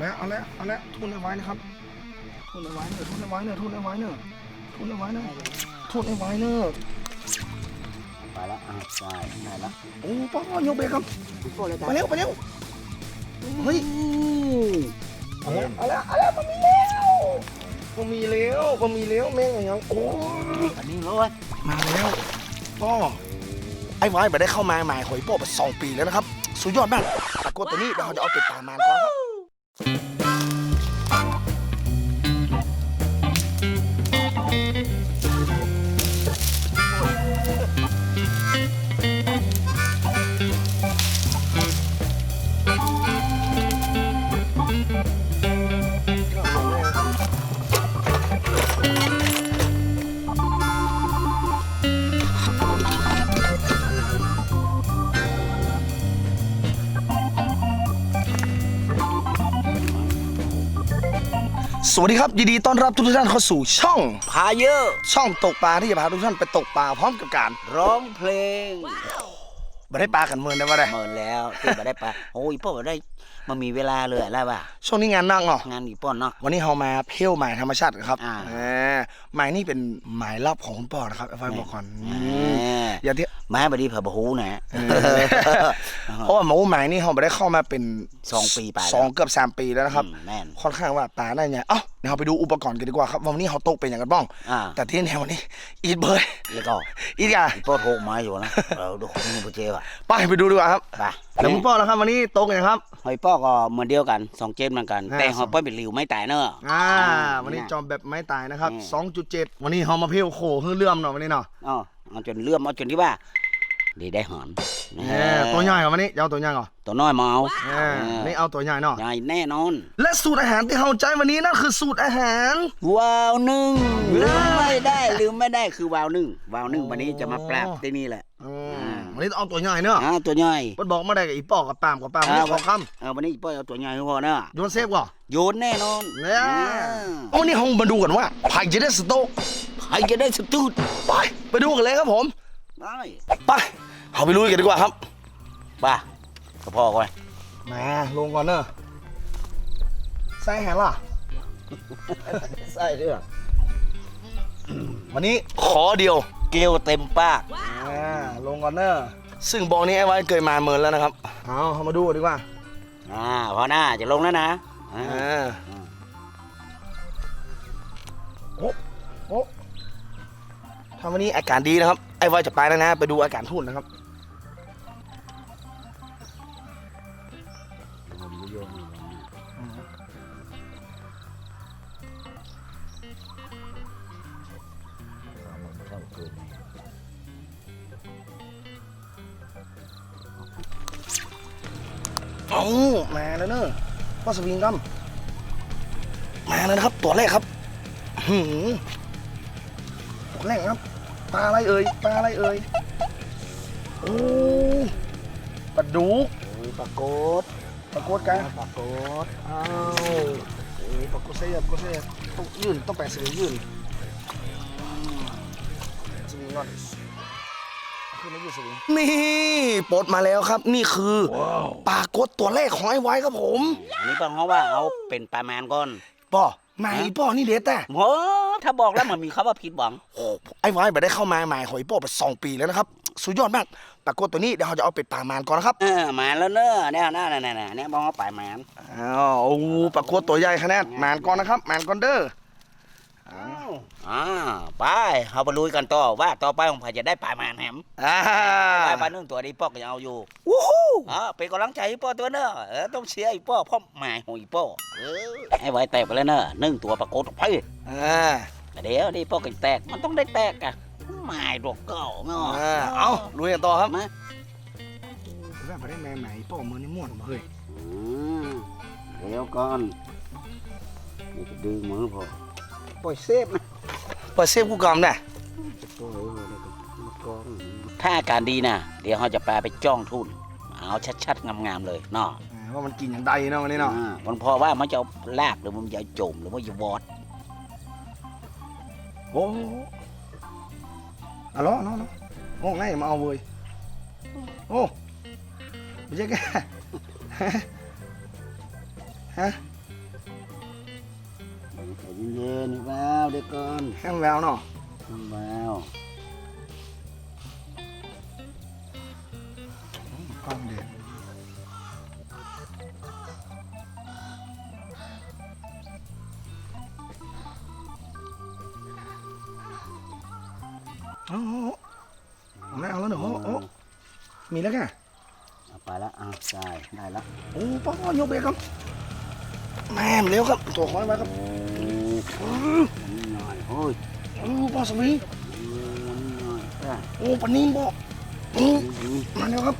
แล้วเอาแล้วเอาแล้วทุนเอาไว้นะครับ ทุนเอาไว้เนอะทุนเอาไว้เนอะทุนเอาไว้เนอะทุนเอาไว้เนอะทุนเอาไว้เนอะไปแล้วอะใช่ไหนละโอ้ป้อยกเบรกครับพี่โป้เลยไปเร็วไปเร็วเฮ้ยเอาแล้วเอาแล้วเอาแล้วมันมีแล้วมันมีแล้วมันมีแล้วแม่งอย่างโอ้อันนี้เลยมาแล้วก็ไอ้ไว้ไปได้เข้ามาใหม่หอยโป้ไปสองปีแล้วนะครับ สุดยอดมากตะโกนตัวนี้เดี๋ยวเราจะเอาไปตามมานก่อนครับ ส วัสดีครับ ยินดีต้อนรับทุกท่านเข้าสู่ช่องพาเยอะช่องตกปลาที่จะพาทุกท่านไปตกปลาพร้อมกับการร้องเพลงไม่ได้ปลากันเมืองได้ว่าได้เมินแล้วที่มาได้ปะโอ้ยโป้ได้ มันมีเวลาเลยอะไรวะช่วงนี้งานนั่งเหรองานอีป้อนเนาะวันนี้เรามาเที่ยวหมายธรรมชาติกันครับอ่าาหมายนี่เป็นหมายลับของคุณปอนะครับไอ้ไฟบอกก่อนแหอืมมอย่าที่มาบดีเผื่อบหูนะเพราะว่าหมูหมายนี่เราไม่ได้เข้ามาเป็นสองปีไปแล้วสองเกือบสามปีแล้วนะครับอืมแม่นค่อนข้างว่าปลาได้ไงเอ้าเดี๋ยวเราไปดูอุปกรณ์กันดีกว่าครับว่าวันนี้เราตกเป็นอย่างกันบ้างอ่าแต่ที่แนววันนี้อีทเบยแล้วก็อีทกาอีโป้โทรมาอยู่นะเราดูคนนี้เจว่ะไปไปดูดีกว่าครับไปแล้วคุณป้อแล้วครับวันนี้ตกอย่างครับหอยป้อก็เหมือนเดียวกันสองเจนเหมือนกัน อ่า แต่หอยป้อเป็นหลิวไม่ตายเนอะ อ่า วันนี้จอมแบบไม้ตายนะครับ อืม 2.7 วันนี้เรามาเพียวโขฮือเลื่อมเนาะวันนี้เนาะอ๋อเอาจนเลื่อมเอาจนที่ว่าดีได้หอนแหมตัวใหญ่กับวันนี้จะเอาตัวใหญ่ก่อนตัวน้อยมาเอาแหมนี่เอาตัวใหญ่เนาะ ใหญ่แน่นอน และสูตรอาหารที่เราใจวันนี้นั่นคือสูตรอาหาร วาวหนึ่งเออลืมไม่ได้ลืมไม่ได้คือวาวหนึ่งวาวหนึ่งโอ้วันนี้จะมาปราบที่นี่แหละอืมอ่า วันนี้ต้องเอาตัวใหญ่เนาะอ่าตัวใหญ่มันบอกมาได้กับอีปอกกับปามกับปามวันนี้ขอคเออวันนี้ป้อยเอาตัวใหญ่พอเนอะำโยนเซฟก่อนโยนแน่นอนเนี่ยอ่าเอาวันนี้เรามาดูกันว่าใครจะได้สโต๊กใครจะได้สตูดไปไปดูกันเลยครับผมได้ไปเอาไปลุยกันดีกว่าครับป่ะกระเพาะก่อนมาลงก่อนเนอะใส่แหนล่ะใส่เรื่องวันนี้ขอเดียว เกลียวเต็มปากอ่าลงก่อนเนอะซึ่งบอกนี้ไอ้ไว้เคยมาเมินแล้วนะครับ เอาเอามาดูกันดีกว่า อ่าพอหน้าจะลงแล้วนะอ่าอ่าโอ้โอ้ถ้าวันนี้อาการดีนะครับ ไอ้ไว้จะไปแล้วนะ ไปดูอาการทุ่นนะครับ เอามาแล้วเนอะพ่อสวิงกัมมาแล้วนะครับ ตัวแรกครับหืมตัวแรกครับปลาอะไรเอ่ยปลาอะไรเอ่ยโอ้ปลาดุกโอ้ยปรากฏปลากดกันปรากฏอ้าวเอ้ยปลากดเสียบปลากดเสียบต้องยืนต้องแปะเสียยืนสวิงก่อน ขึ้นมาอยู่สวิงนี่ปลดมาแล้วครับ นี่คือปลากดตัวแรกของไอ้ไว้ครับผมอันนี้ป้องเขาว่าเอาเป็นปลาแมนก่อนป่อไหนป่อนี่เด็ดแต่โอ้ถ้าบอกแล้วมันมีคำว่าผิดหวังโอ้ไอ้ไว้ไปได้เข้ามาหมายหอยป่อไปสองปีแล้วนะครับสุดยอดมากปรากฏตัวนี้เดี๋ยวเราจะเอาเป็ดป่ามานก่อนนะครับเออมาแล้วเนอะเนี่ยน่าเนี่ยเนี่ยเนี่ยมองว่าปลายแมนอ้าวโอ้ปรากฏตัวใหญ่ขนาดมานก่อนนะครับมานก่อนเด้อ อ่าไปเอาไปลุยกันต่อว่าต่อไปของใครจะได้ปลายแมนแฮมอ่าปลายปลาหนึ่งตัวนี้ป้อก็ยังเอาอยู่วู้ฮู้อ่าเป็นกำลังใจให้ป้อตัวเนอะเออต้องเชียร์อีป้อเพราะหมายของอีป้อเออให้ไว้แตกไปแล้วเนอะหนึ่งตัวปรากฏออกไปอ่าเดี๋ยวนี่ป้อกันแตกมันต้องได้แตกอะหมายดอกเก่าเนาะอ่าเอาลุยกันต่อครับมาแบบไปได้แม่ไหมป่อมือนี่ม่วนมาเฮ้ยอืมเดี๋ยวก่อนนี่จะดึงมือพอ ปล่อยเซฟนะเปิดเซฟกูกำได้ถ้าอาการดีนะเดี๋ยวเราจะพาไปจ้องทุนเอาชัดๆงามๆเลยเนาะอ่าว่ามันกินอย่างใดเนาะวันนี้เนาะอ่ามันพอว่ามันจะเอาลากหรือมันจะเอาจมหรือมันจะวอดโอ้อะล้อเนาะเนาะโอ้ง่ายมาเอาเว้ยโอ้ไม่ใช่แกฮะ ใจเย็นๆแล้วเด็กก่อนแห้งแววเนาะน้ำแล้วความเด็ดโอ้โหไม่เอาแล้วเหรอโอ้โอ้มีแล้วแกเอาไปแล้วอ้าวได้ได้แล้วโอ้ป้อนยกไปครับ แม่มเร็วครับตัวคอยไว้ครับโอ้อื้อนิดหน่อยโอ้ยโอ้ป้อสวิงนิดหน่อยได้โอ้ปนนีนป้ออืออืมมาแล้วครับ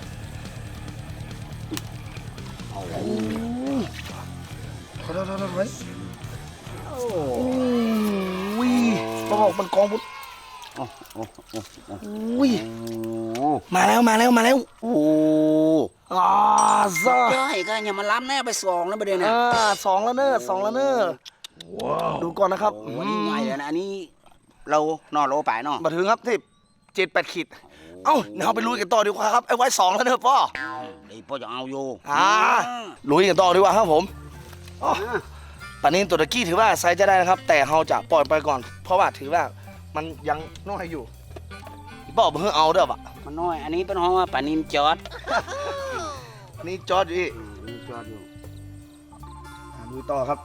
เอาโอ้ขอโทษขอโทษไว้โอ้โอ้ยป้าบอกมันกองพุทธโอ้โอ้โอ้โอ้โอ้ยมาแล้วมาแล้วมาแล้ว โอ้อ่าซะใช่ก็อย่ามาล้ำแน่ไปสองแล้วประเด็นน่ะอ่าสองแล้วเนอะสองแล้วเนอะดูก่อนนะครับโอ้อันนี้ใหญ่เลยนะอันนี้เรานอนโลไปเนาะมาถึงครับที่เจ็ดแปดขีดเอ้าเดี๋ยวเราไปลุยกันต่อดีกว่าครับไอ้ไว้สองแล้วเนอะพ่อเดี๋ยวพ่อจะเอาอยู่อ่าลุยกันต่อดีกว่าครับผมอ๋ออ่าปลานินตัวตะกี้ถือว่าไซส์จะได้นะครับ แต่เราจะปล่อยไปก่อน เพราะว่าถือว่า มันยังน้อยอยู่พี่ป้อเพิ่งเอาเด้อปะมันน้อย อันนี้เป็นห้องว่าปลานินจอดอันนี้จอร์ดอยู่อีกอืมนี่จอดอยู่อ่าลุยต่อครับ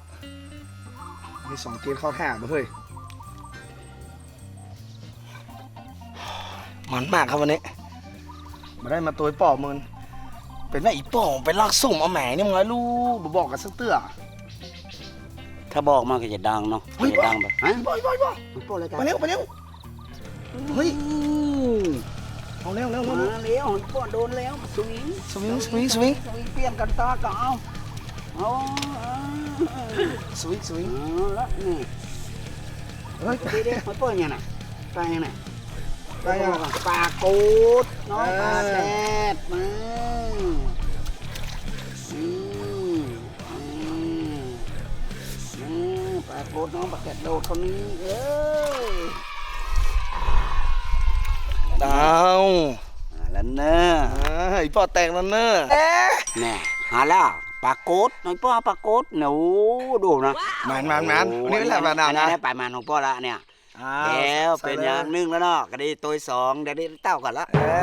มีสองเกมเข้าแท่มาเฮ้ยมันมากครับวันนี้มาได้มาตัวไอ้ป่อมืนเป็นแม่อีป่อเป็นลากสุ่มเอาแหมนี่มึงไงลูกบ่บอกกันสักเตื้อ ถ้าบอกมาก็จะดังเนาะเฮ้ย จะดังแบบฮะบ่อยบ่อยบ่อยมันโปรเลยกันมาเร็วมาเร็วเฮ้ยอืมเอาเร็วเร็วเร็วมาเร็วแล้วมันโปรโดนแล้วสวิงสวิงสวิงสวิงสวิงเปลี่ยนกันตาก็เอาเอาเอาเอาสวิงสวิงเอาละนี่เฮ้ยดีดีมันโปรยังไงปลายังไงได้ยังปลากูดน้องปลาแดดมา ปลากูดน้องปลาแกดโดดคนนี้เอ้ยดาวอ่าแล้วเนอะอ่าอีป่อแตกแล้วเนอะเอ๊ะแน่หาแล้วปลาโกดน้อยป้อปลาโกดหนูดูนะแมนแมนแมนวันนี้เป็นแหละแบบนั้นอันะนี้ปลามันของป้อละเนี่ยอ่าแล้วเป็นอย่างหนึ่งแล้วเนาะก็ได้ตัวสองเดี๋ยวได้เต้าก่อนละเอ้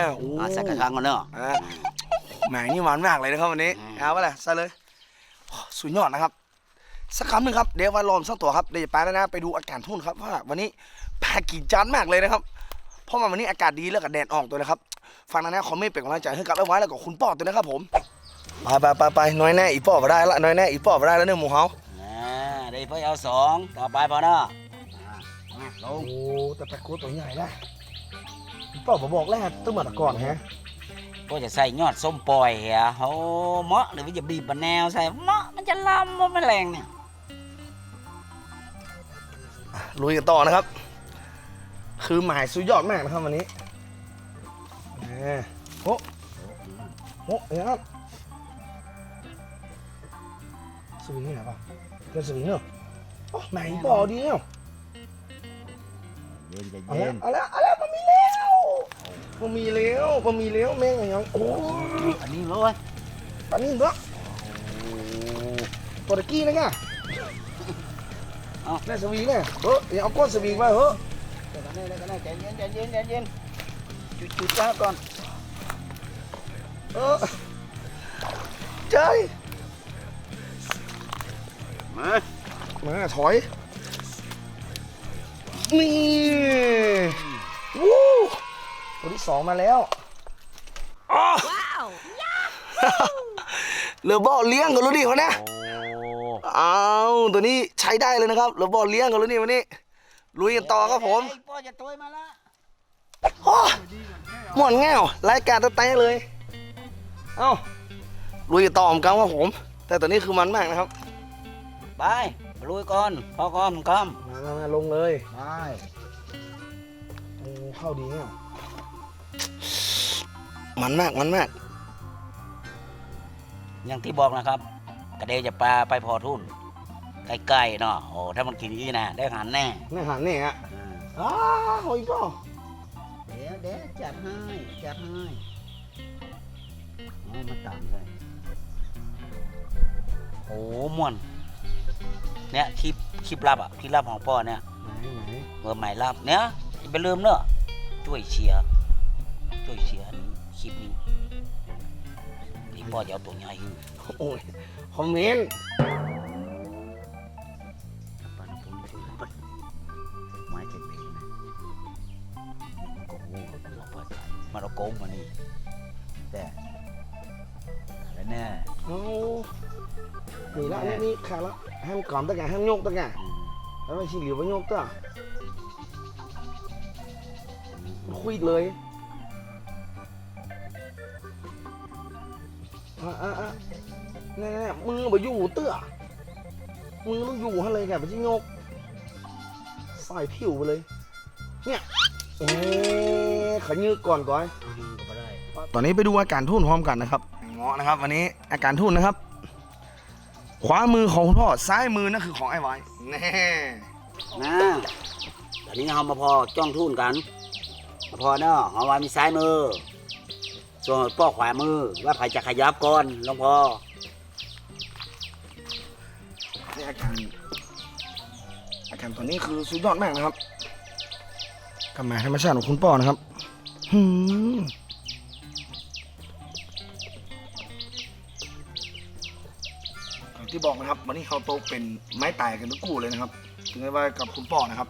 ยโอ้อ่าใส่กระชังก่อนเนาะอ่าแหมนี่หวานมากเลยนะครับวันนี้อืมเอาไปเลยใส่เลยโอ้สุดยอดนะครับ สักคำหนึ่งครับเดี๋ยววันลอมสักตัวครับเดี๋ยวจะไปแล้วนะไปดูอากาศทุ่นครับว่าวันนี้แปลกกี่จานมากเลยนะครับเพราะว่าวันนี้อากาศดีแล้วก็แดดออกตัวนะครับฟังนะนะคอมเมนต์เป็นกำลังใจให้กับไอ้ไว้แล้วก็คุณป้อตัวนะครับผมไปไปไปไปน้อยแน่อีป้อมาได้ละน้อยแน่อีป้อมาได้แล้วเนี่ยหมูเฮาอ่าได้เพื่อเอาสองต่อไปพอเนาะโอ้แต่ปลาโคตัวใหญ่นะอีป้อมาบอกแล้วตึ้งมาตะก่อนฮะก็จะใส่ยอดส้มปล่อยเหรอโอ้เหมาะหรือว่าจะบีบมะนาวใส่เหมาะมันจะลำมันไม่แรงเนี่ย ลุยกันต่อนะครับ คือหมายสุดยอดมากนะครับวันนี้แหมโอ้โหเอ้ยครับสวิงนี่ไหนป่ะเกินสวิงเนาะโอ้ไหนบ่อดีเนาะเย็นเอาละเอาละเอาละมันมีแล้วมันมีแล้วมันมีแล้วแม่งอย่างเงี้ยโอ้ยอันนี้เลยปานนี้เนาะตัวตะกี้นะ ไงแม่สวิงเนี่ยเฮ้ยอย่าเอาก้อนสวิงไว้เฮ้ยเดี๋ยวกันได้เดี๋ยวกันได้ใจเย็นใจเย็นใจเย็นจุดจุดจ้าก่อนเออใจมามาถอยนี่วู้ตัวที่สองมาแล้วอ้าวเหลือบอลเลี้ยงกันแล้วดิวันนี้โอ้อ้าวตัวนี้ใช้ได้เลยนะครับเหลือบอลเลี้ยงกันแล้วนี่วันนี้ลุยกันต่อครับผมไอ้พ่อจะตัวมาละโอ้หมอนแง่วรายการตะแตะเลย เอ้าลุยกันต่อเหมือนกันครับผม แต่ตัวนี้คือมันมากนะครับไปลุยก่อนพ่อก่อนคมามามาลงเลยำไปโอ้เข้าดีเนี่ยมันมากมันมาก อย่างที่บอกนะครับ กระเดยจะปลาไปพอทุ่นใกล้ๆเนาะโอ้ถ้ามันกินอีนะได้หันแน่นี่หันนี่ฮะอ้าวโอ้ยก็เดี๋ยวเดี๋ยวจัดให้จัดให้เอามาตามเลยโอ้ม่วนเนี่ยคลิปคลิปลับอะคลิปลับของพ่อเนี่ยไหนไหนเบอร์ใหม่ลับเนี่ยอย่าไปลืมเนอะช่วยเชียร์ช่วยเชียร์นี้คลิปนี้ที่ พ่อจะเอาตัวใหญ่ขึ้นโอ้ยคอมเมนต์ปันผมถือปันไม้เจ็บเองนะโกงเราเปิดใจมาเราโกงมานี่แต่แล้วแน่เอานี่ละนี่นี่ขาละห้ามกล่อมตะแกห้ามโยกตะแกอืมแล้วไม่ชี้หลิวไปโยกตะคุยเลย อะอะอะแน่ๆมึงไปอยู่เตื้อมึงต้องอยู่ให้เลยแกไปที่โยกใส่ผิวไปเลย เนี่ยเอ๊ะขยืดก่อนก่อนอืมก็ไม่ได้ตอนนี้ไปดูอาการทุ่นพร้อมกันนะครับเงาะนะครับ วันนี้อาการทุ่นนะครับ ขวามือของคุณพ่อซ้ายมือนั่นคือของไอ้ไว้แน่นะตอนนี้เรามาพอจ้องทุ่นกันมาพอเนาะเอาไว้มีซ้ายมือ ส่วนป้อขวามือว่าใครจะขยับก่อนหลวงพ่อนี่อาการอาการตอนนี้คือสุดยอดมากนะครับกำมาธรรมชาติของคุณพ่อนะครับหืมอย่างที่บอกนะครับ วันนี้เขาโตเป็นไม้ตายกันทุกคู่เลยนะครับ ถึงได้ว่ากับคุณพ่อนะครับ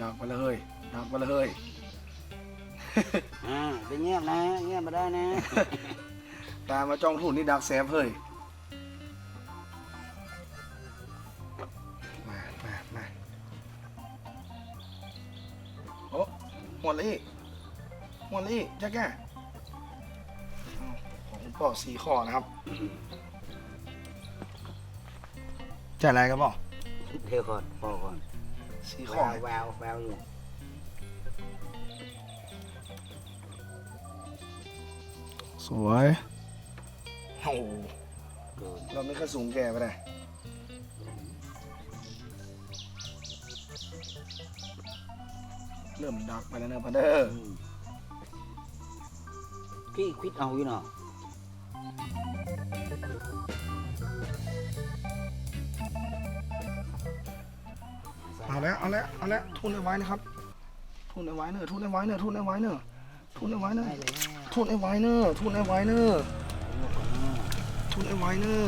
ดักไปเลยดักไปเลย อ่าเป็นเงียบนะเงียบมาได้นะ ตามมาจ้องทุ่นนี่ดักแซฟเฮ้ยมามามาโอ้หมดเลยหมดเลยจ๊กแกเอาของคุณพ่อสี่ข้อนะครับจะอะไรกันบ่เดี๋ยวก่อนพอก่อนสี่แวข้อวแววแววอยู่ สวยโอ้โหเกินเราไม่ค่อยสูงแก่ไปเลยเริ่มดักไปแล้วเนอะพันเดอร์อืมพี่ควิดเอาอยู่เนาะเอาแล้วเอาแล้วเอาแล้วทุนเอาไว้นะครับ ทุนเอาไว้เนอะทุนเอาไว้เนอะทุนเอาไว้เนอะทุนเอาไว้เนอะได้เลย ทุนเอไวเนอะทุนเอไวเนอะทุนเอไวเนอะ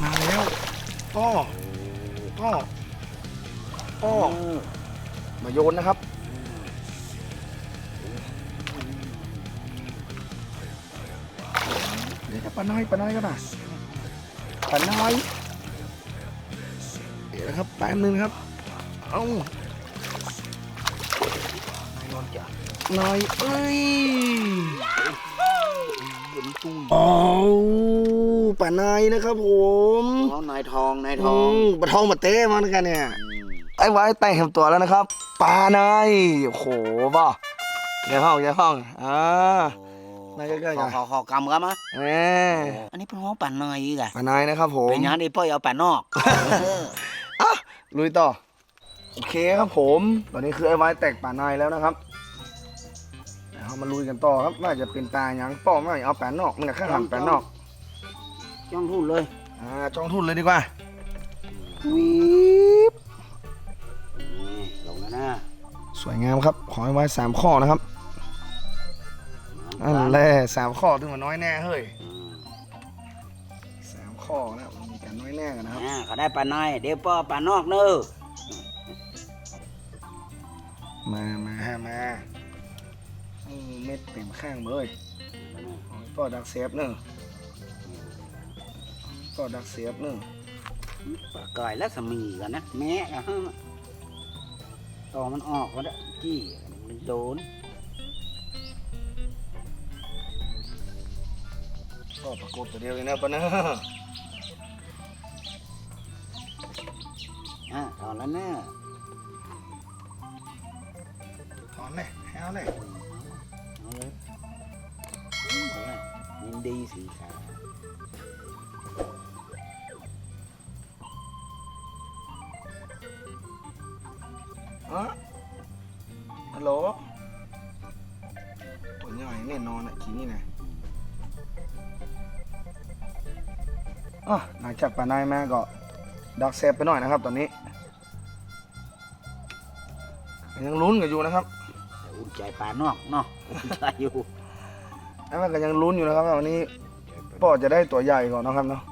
มาแล้วป้อป้อป้อมาโยนนะครับเดี๋ยวจะปะน้อยปะน้อยก็ได้ปะน้อยเดี๋ยวนะครับแป๊บนึงนครับ เอ้านายนอนจ้ะ หน่อยเอ้ยเห็นตุ้งโอ้ป่านายนะครับผมน้องนายทองนายทอืองมปลาทองมาเต้มาด้วยกันเนี่ยอืมไอ้ไว้แต่งเห็มตัวแล้วนะครับปลานายโอ้โหบ่ยายห้องยายห้องอ่านายใกล้ๆขกัอนขอขอกำกันมะแหมอันนี้เป็นห้องปั่นนายอีกอะป่านายนะครับผมเป็นยังไงพ่อเอาปั่นนอกเอออะลุยต่อโอเคครับผม ตอนนี้คือไอ้ไว้แตกป่านายแล้วนะครับ เดี๋ยวเรามาลุยกันต่อครับว่าจะเป็นตาหยังป้อไม่เอาแปนนอกมันกับข้างหันแปนนอกจ้องทุ่นเลยอ่าจองทุนเลยดีกว่าวีบนี่ลงแล้วนะสวยงามครับ ขอให้ไว้สามข้อนะครับอันแรกสามข้อถึงมาน้อยแน่เฮ้ยอืมสามข้อแล้วมีการน้อยแน่กันนะครับอ่าเขาได้ปั่นนายเดี๋ยวพ่อปั่นนอกเนอะมามามาอืม เม็ดเต็มข้างเลยขอให้ป้อดักเซฟเนอะป้อดักเซฟเนอะปลาก่อยและสมีกันนะแม่อะฮะตองมันออกก็ได้จี้มันโดนป้อประกบตัวเดียวเลยนะป้าเนอะอะถอนแล้วนะถอนเลยแฮวเลย ดีสีขาวฮะฮัลโหลตัวใหญ่แน่นอนอะขีนี่นะอ๋อหลังจากป่านายมาก็ดักแซบไปหน่อยนะครับ ตอนนี้ ยังลุ้นกันอยู่นะครับ อุ่นใจปลานอกเนาะอุ่นใจอยู่ ไอ้มันก็ยังลุ้นอยู่นะครับวันนี้พ่อจะได้ตัวใหญ่ก่อนนะครับเนาะ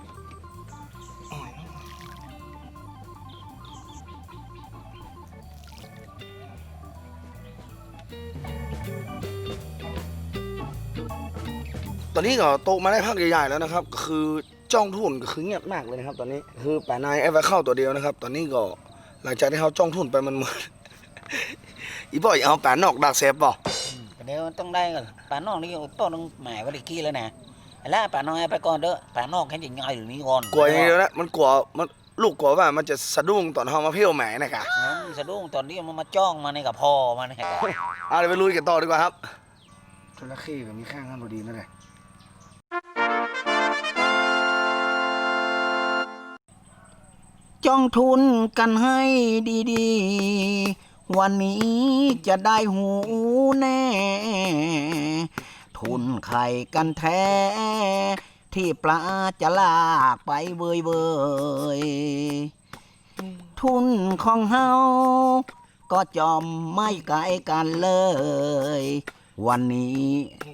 ตอนนี้ก็โตมาได้พักใหญ่ๆแล้วนะครับ คือจ้องทุนก็คือเงียบมากเลยนะครับ ตอนนี้คือป่านายไอ้ไว้เข้าตัวเดียวนะครับ ตอนนี้ก็หลังจากที่เขาจ้องทุนไปมันหมือนอีพ่ออย่าเอาป่านอกดักแซบป่ะ เดี๋ยวต้องได้ก่อนปลานอกนี่ต้นต้องหมายไว้ตะกี้แล้วนะแล้วปลาน้อยไปก่อนเด้อปลานอกแค่จะง่ายหรือนี้ก่อนกลัวอย่างเดียวนะมันกลัวมันลูกกลัวว่ามันจะสะดุ้งตอนเขามาเพี้ยวแหมนะคะอ๋อมันสะดุ้งตอนนี้มันมาจ้องมาในกับพ่อมันเนี่ยเอาเดี๋ยวไปลุยกันต่อดีกว่าครับจระเข้กับมีข้างข้างพอดีนั่นแหละจ้องทุนกันให้ดีๆ วันนี้จะได้หูแน่ ทุนไข่กันแท้ ที่ปลาจะลากไปเบยเบยๆทุนของเฮาก็จอมไม่ไกลกันเลย วันนี้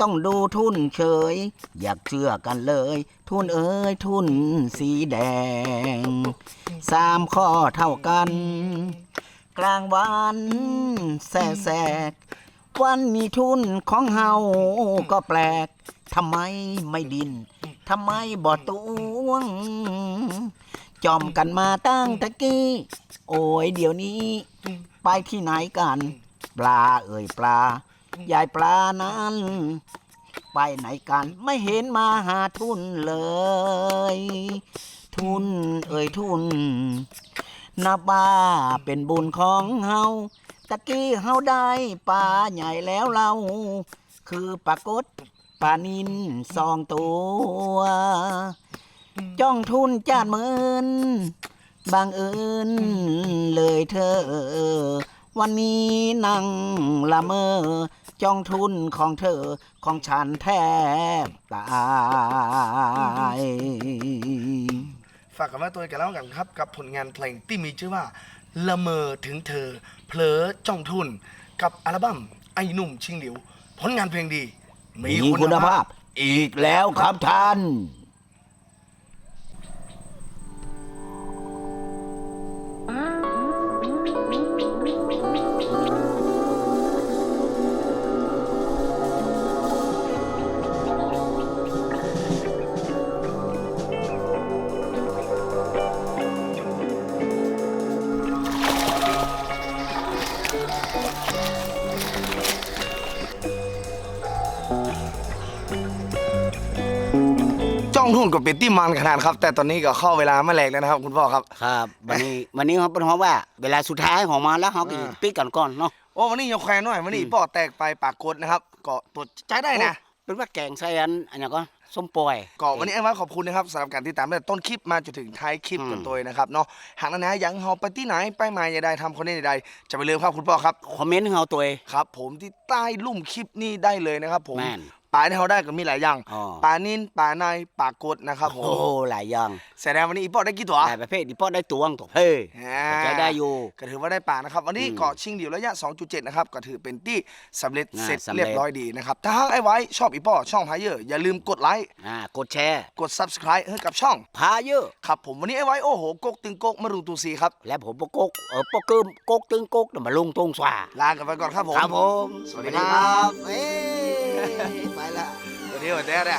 ต้องดูทุนเฉย อยากเชื่อกันเลย ทุนเอ้ยทุนสีแดง สามข้อเท่ากัน กลางวันแสกแสกวันนี้ทุนของเฮาก็แปลกทำไมไม่ดินทำไมบ่ตวง จอมกันมาตั้งตะกี้ โอ้ยเดี๋ยวนี้ ไปที่ไหนกัน ปลาเอ่ยปลายายปลานั้น ไปไหนกันไม่เห็นมาหาทุนเลย ทุนเอ่ยทุน นับว่าเป็นบุญของเฮาตะกี้เฮาได้ปลาใหญ่แล้วเรา คือปลากดปลานินสองตัว จ้องทุนจานหมื่นบางเอิญเลยเธอ วันนี้นั่งละเมอ จ้องทุนของเธอของฉันแทบตาย ฝากกับแม่ตัวกันแล้วกันครับ กับผลงานเพลงที่มีชื่อว่า ละเมอถึงเธอ เผลอจ้องทุน กับอัลบั้มไอ้หนุ่มชิงหลิว ผลงานเพลงดี มีมีคุณภาพอีกแล้วครับท่าน งทุนกับเป็ดที่มันขนาดครับ แต่ตอนนี้ก็เข้าเวลาแมลงแล้วนะครับคุณพ่อครับ ครับวันนี้วันนี้เขาเป็นเพราะว่า เวลาสุดท้ายของมาแล้วเขาก็อ่าปิดกันก่อนเนาะโอ้วันนี้ยกแควหน่อยวันนี้อืมป่อแตกไปปากกดนะครับก็ตัวใจได้นะเป็นว่าแกงไส้อันอันนี้ก็ส้มปล่อยก็วันนี้ไอ้ว่าขอบคุณนะครับสำหรับการติดตามตั้งแต่ต้นคลิปมาจนถึงท้ายคลิปอืมกันตัวเองนะครับเนาะหากนั้นนะยังเฮาไปที่ไหนไปมาอย่าได้ทำคอนเทนต์ใดๆจะไปเริ่มครับคุณพ่อครับคอมเมนต์ให้เขาตัวเองครับผมที่ใต้ลุ่มคลิปนี้ได้เลยนะครับผมแม่น ปลาที่เขาได้ก็มีหลายอย่าง อ๋อ ปลานินปลาในปลากดนะครับผมโอ้หลายอย่างแสดงวันนี้อีปอได้กี่ตัวหลายประเภทที่พ่อได้ตวงตัวเฮ้ยอ่าใจได้อยู่ ก็ถือว่าได้ปลานะครับ วันนี้อืมเกาะชิงเหลียวระยะ 2.7 นะครับ ก็ถือเป็นที่สำเร็จอ่าเสร็จสำเร็จ เรียบร้อยดีนะครับ ถ้าหากไอ้ไว้ชอบอีปอช่องพายเยอร์อย่าลืมกดไลค์ อ่ากดแชร์ กด subscribe ให้กับช่อง พาเยอะ ครับผมวันนี้ไอ้ไว้โอ้โหกกตึงกกมารุงตูซีครับ และผมปกกเออปกกึมกกตึงกกน่ะมาลงตรงสว่าลากันไปก่อนครับผม ครับผม สวัสดีครับ เอ้ยไปละ